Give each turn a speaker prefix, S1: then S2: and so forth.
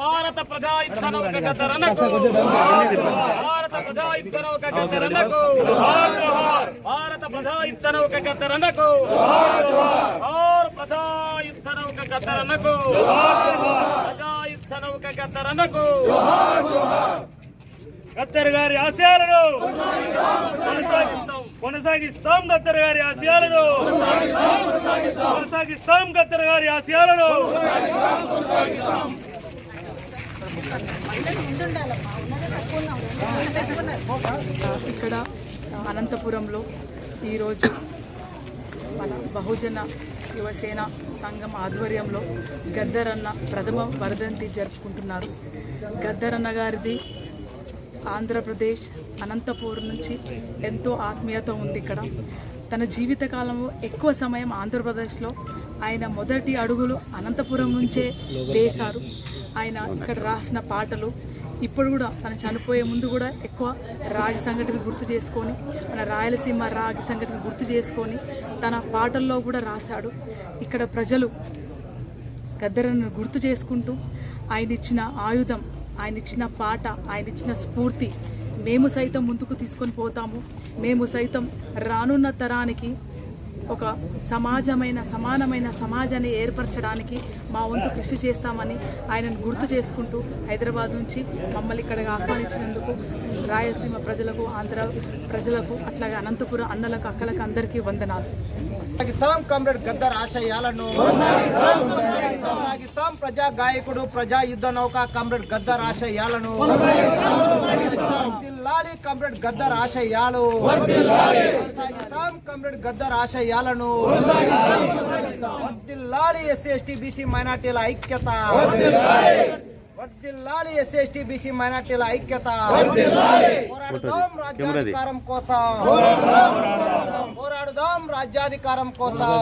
S1: భారత ప్రజా ఇత్తనౌకరణకు భారత ప్రజా ఇత్తనౌకరణకు భారత ప్రజా ఇత్తనౌకరణకు ప్రజా ఇత్తనౌకరణకు ప్రజా ఇత్తనౌకరణకు
S2: గద్దర్ గారి ఆశయాలను కొనసాగిస్తాం కొనసాగిస్తాం గద్దర్ గారి ఆశయాలను. కొనసాగిస్తాం. గద్దర్ గారి ఆశయాలను.
S3: ఇక్కడ అనంతపురంలో ఈరోజు మన బహుజన యువసేన సంఘం ఆధ్వర్యంలో గద్దరన్న ప్రథమ వర్ధంతి జరుపుకుంటున్నారు. గద్దరన్న గారిది ఆంధ్రప్రదేశ్ అనంతపురం నుంచి ఎంతో ఆత్మీయత ఉంది ఇక్కడ. తన జీవితకాలంలో ఎక్కువ సమయం ఆంధ్రప్రదేశ్లో ఆయన మొదటి అడుగులు అనంతపురం నుంచే వేశారు. ఆయన ఇక్కడ రాసిన పాటలు ఇప్పుడు కూడా తను చనిపోయే ముందు కూడా ఎక్కువ రాగి సంఘటన గుర్తు చేసుకొని మన రాయలసీమ రాగి సంఘటన గుర్తు చేసుకొని తన పాటల్లో కూడా రాశాడు. ఇక్కడ ప్రజలు గద్దరను గుర్తు చేసుకుంటూ ఆయన ఇచ్చిన ఆయుధం ఆయన ఇచ్చిన పాట ఆయన ఇచ్చిన స్ఫూర్తి మేము సైతం ముందుకు తీసుకొని పోతాము. మేము సైతం రానున్న తరానికి ఒక సమాజమైన సమానమైన సమాజాన్ని ఏర్పరచడానికి మా వంతు కృషి చేస్తామని ఆయనను గుర్తు చేసుకుంటూ హైదరాబాద్ నుంచి మమ్మల్ని ఇక్కడికి ఆహ్వానించినందుకు రాయలసీమ ప్రజలకు ఆంధ్ర ప్రజలకు అట్లాగే అనంతపురం అన్నలకు అక్కలకు అందరికీ వందనాలు.
S4: కొనసాగిస్తాం కామ్రేడ్ గద్దర్ ఆశయాలను. కొనసాగిస్తాం ప్రజా గాయకుడు ప్రజా యుద్ధ నౌక కామ్రేడ్ గద్దర్ ఆశయాలను. వర్ధిల్లాలి కామ్రేడ్ గద్దర్ ఆశయాలు కొనసాగిస్తాం కామ్రేడ్ గద్దర్ ఆశయాలను వర్ధిల్లాలి ఎస్సీ ఎస్టీ బీసీ మైనార్టీల ఐక్యత. వర్ధిల్లాలి ఎస్సీ ఎస్టీ బీసీ మైనార్టీల ఐక్యత. పోరాడదాం రాజ్యాధికారం కోసం. పోరాడదాం. రాజ్యాధికారం కోసం.